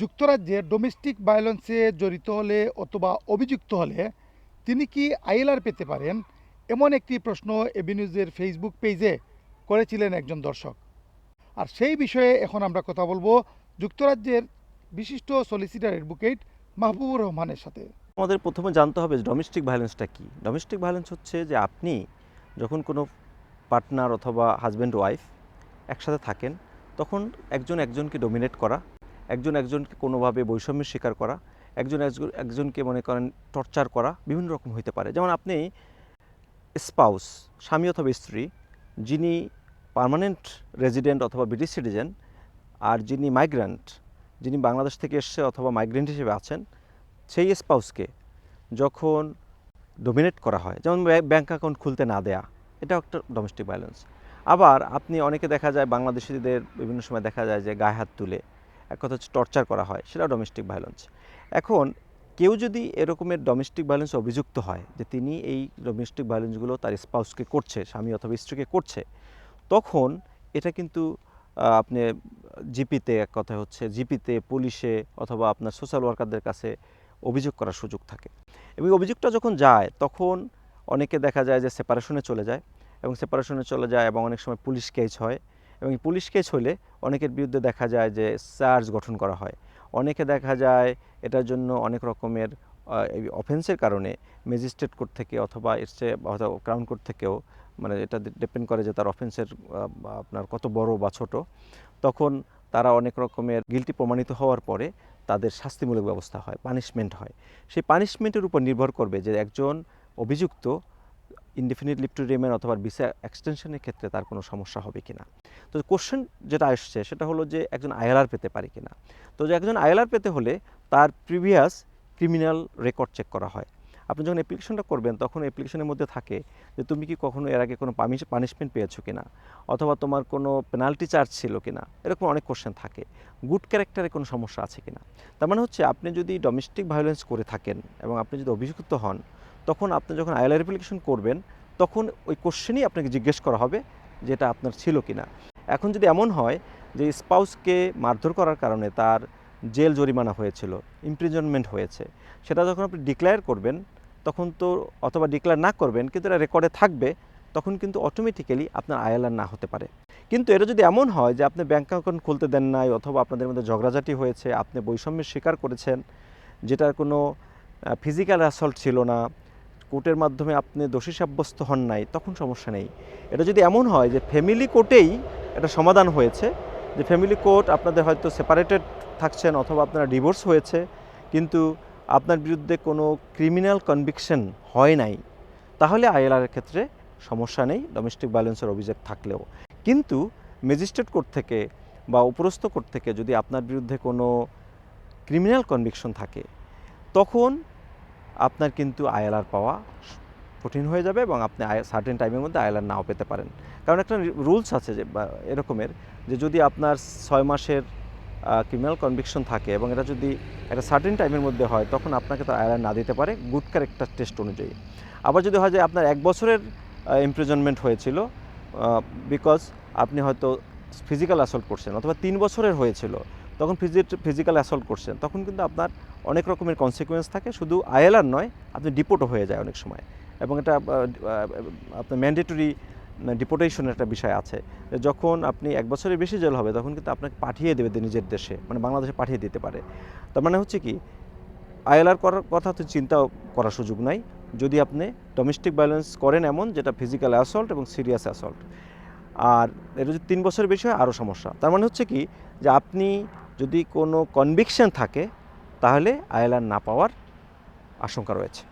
যুক্তরাজ্যে ডোমেস্টিক ভায়োলেন্সে জড়িত হলে অথবা অভিযুক্ত হলে তিনি কি আইএলআর পেতে পারেন? এমন একটি প্রশ্ন এবি নিউজের ফেসবুক পেজে করেছিলেন একজন দর্শক। আর সেই বিষয়ে এখন আমরা কথা বলব যুক্তরাজ্যের বিশিষ্ট সলিসিটার অ্যাডভোকেট মাহবুবুর রহমানের সাথে। আমাদের প্রথমে জানতে হবে ডোমেস্টিক ভায়োলেন্সটা কি? ডোমেস্টিক ভায়োলেন্স হচ্ছে যে আপনি যখন কোনো পার্টনার অথবা হাজব্যান্ড ওয়াইফ একসাথে থাকেন, তখন একজন একজনকে ডোমিনেট করা একজন একজনকে কোনোভাবে বৈষম্যের শিকার করা, একজন একজন একজনকে মনে করেন টর্চার করা বিভিন্ন রকম হতে পারে। যেমন আপনি স্পাউস স্বামী অথবা স্ত্রী, যিনি পার্মানেন্ট রেজিডেন্ট অথবা ব্রিটিশ সিটিজেন আর যিনি মাইগ্রেন্ট যিনি বাংলাদেশ থেকে এসছে অথবা মাইগ্রেন্ট হিসেবে আছেন, সেই স্পাউসকে যখন ডোমিনেট করা হয়, যেমন ব্যাঙ্ক অ্যাকাউন্ট খুলতে না দেয়া, এটাও একটা ডোমেস্টিক ভায়োলেন্স আবার আপনি অনেকে দেখা যায় বাংলাদেশিদের বিভিন্ন সময় দেখা যায় যে গায়ে হাত তুলে এক কথা হচ্ছে টর্চার করা হয়, সেটাও ডোমেস্টিক ভায়োলেন্স এখন কেউ যদি এরকমের ডোমেস্টিক ভায়োলেন্স অভিযুক্ত হয়, যে তিনি এই ডোমেস্টিক ভায়োলেন্সগুলো তার স্পাউসকে করছে, স্বামী অথবা স্ত্রীকে করছে, তখন এটা কিন্তু আপনি জিপিতে এক কথা হচ্ছে জিপিতে, পুলিশে অথবা আপনার সোশ্যাল ওয়ার্কারদের কাছে অভিযোগ করার সুযোগ থাকে। এবং অভিযোগটা যখন যায়, তখন অনেকে দেখা যায় যে সেপারেশনে চলে যায় এবং সেপারেশনে চলে যায় এবং অনেক সময় পুলিশ কেস হয়। এবং পুলিশ কেস হলে অনেকের বিরুদ্ধে দেখা যায় যে চার্জ গঠন করা হয়। অনেকে দেখা যায় এটার জন্য অনেক রকমের অফেন্সের কারণে ম্যাজিস্ট্রেট কোর্ট থেকে অথবা এর চেয়ে ক্রাউন কোর্ট থেকেও মানে এটা ডিপেন্ড করে যে তার অফেন্সের আপনার কত বড় বা ছোট। তখন তারা অনেক রকমের গিলটি প্রমাণিত হওয়ার পরে তাদের শাস্তিমূলক ব্যবস্থা হয় পানিশমেন্ট হয়। সেই পানিশমেন্টের উপর নির্ভর করবে যে একজন অভিযুক্ত ইনডিফিনিট লিভ টু রিমেন অথবা ভিসা এক্সটেনশনের ক্ষেত্রে তার কোনো সমস্যা হবে কিনা? তো কোশ্চেন যেটা আসছে সেটা হলো যে একজন আইএলআর পেতে পারে কিনা? তো যে একজন আইএলআর পেতে হলে তার প্রিভিয়াস ক্রিমিনাল রেকর্ড চেক করা হয়। আপনি যখন অ্যাপ্লিকেশনটা করবেন তখন অ্যাপ্লিকেশনের মধ্যে থাকে যে তুমি কি কখনো এর আগে কোনো পানিশমেন্ট পেয়েছ কিনা? অথবা তোমার কোনো পেনাল্টি চার্জ ছিল কিনা? এরকম অনেক কোশ্চেন থাকে। গুড ক্যারেক্টারে কোনো সমস্যা আছে কিনা? তার মানে হচ্ছে আপনি যদি ডোমেস্টিক ভায়োলেন্স করে থাকেন এবং আপনি যদি অভিযুক্ত হন তখন আপনি যখন আইএলআর অ্যাপ্লিকেশন করবেন, তখন ওই কোশ্চেনই আপনাকে জিজ্ঞেস করা হবে যেটা আপনার ছিল কি না এখন যদি এমন হয় যে স্পাউসকে মারধর করার কারণে তার জেল জরিমানা হয়েছিল ইমপ্রিজনমেন্ট হয়েছে, সেটা যখন আপনি ডিক্লেয়ার করবেন, তখন তো অথবা ডিক্লেয়ার না করবেন, কিন্তু এটা রেকর্ডে থাকবে, তখন কিন্তু অটোমেটিক্যালি আপনার আইএলআর না হতে পারে। কিন্তু এটা যদি এমন হয় যে আপনি ব্যাঙ্ক অ্যাকাউন্ট খুলতে দেন নাই অথবা আপনাদের মধ্যে ঝগড়াঝাটি হয়েছে, আপনি বৈষম্যের শিকার করেছেন, যেটার কোনো ফিজিক্যাল অ্যাসল্ট ছিল না কোর্টের মাধ্যমে আপনি দোষী সাব্যস্ত হন নাই, তখন সমস্যা নেই। এটা যদি এমন হয় যে ফ্যামিলি কোর্টেই এটা সমাধান হয়েছে, যে ফ্যামিলি কোর্ট আপনাদের হয়তো সেপারেটেড থাকছেন অথবা আপনারা ডিভোর্স হয়েছে, কিন্তু আপনার বিরুদ্ধে কোনো ক্রিমিনাল কনভিকশন হয় নাই, তাহলে আইএলআর ক্ষেত্রে সমস্যা নেই ডোমেস্টিক ভায়োলেন্সের অভিযোগ থাকলেও। কিন্তু ম্যাজিস্ট্রেট কোর্ট থেকে বা উপরস্থ কোর্ট থেকে যদি আপনার বিরুদ্ধে কোনো ক্রিমিনাল কনভিকশন থাকে, তখন আপনার কিন্তু আইএলআর পাওয়া কঠিন হয়ে যাবে এবং আপনি সার্টেন টাইমের মধ্যে আইএলআর নাও পেতে পারেন। কারণ একটা রুলস আছে যে এরকমের যে, যদি আপনার ছয় মাসের ক্রিমিনাল কনভিকশন থাকে এবং এটা যদি একটা সার্টেন টাইমের মধ্যে হয়, তখন আপনাকে তার আইএলআর না দিতে পারে গুড ক্যারেক্টার টেস্ট অনুযায়ী। আবার যদি হয় যে, আপনার এক বছরের ইমপ্রিজনমেন্ট হয়েছিল বিকজ আপনি হয়তো ফিজিক্যাল অ্যাসল্ট করছেন অথবা তিন বছরের হয়েছিল তখন ফিজিক্যাল অ্যাসল্ট করছেন, তখন কিন্তু আপনার অনেক রকমের কনসিকুয়েন্স থাকে। শুধু আইএলআর নয়, আপনি ডিপোর্টও হয়ে যায় অনেক সময়। এবং এটা আপনার ম্যান্ডেটরি ডিপোর্টেশনের একটা বিষয় আছে। যখন আপনি এক বছরের বেশি জেল হবে, তখন কিন্তু আপনাকে পাঠিয়ে দেবে নিজের দেশে মানে বাংলাদেশে পাঠিয়ে দিতে পারে। তার মানে হচ্ছে কি, আইএলআর করার কথা তো চিন্তা করার সুযোগ নাই। যদি আপনি ডোমেস্টিক ভায়োলেন্স করেন এমন, যেটা ফিজিক্যাল অ্যাসল্ট এবং সিরিয়াস অ্যাসল্ট আর এটা যদি তিন বছরের বেশি হয়, আরও সমস্যা। তার মানে হচ্ছে কি, যে আপনি যদি কোনো কনভিকশন থাকে তাহলে আইএলআর না পাওয়ার আশঙ্কা রয়েছে।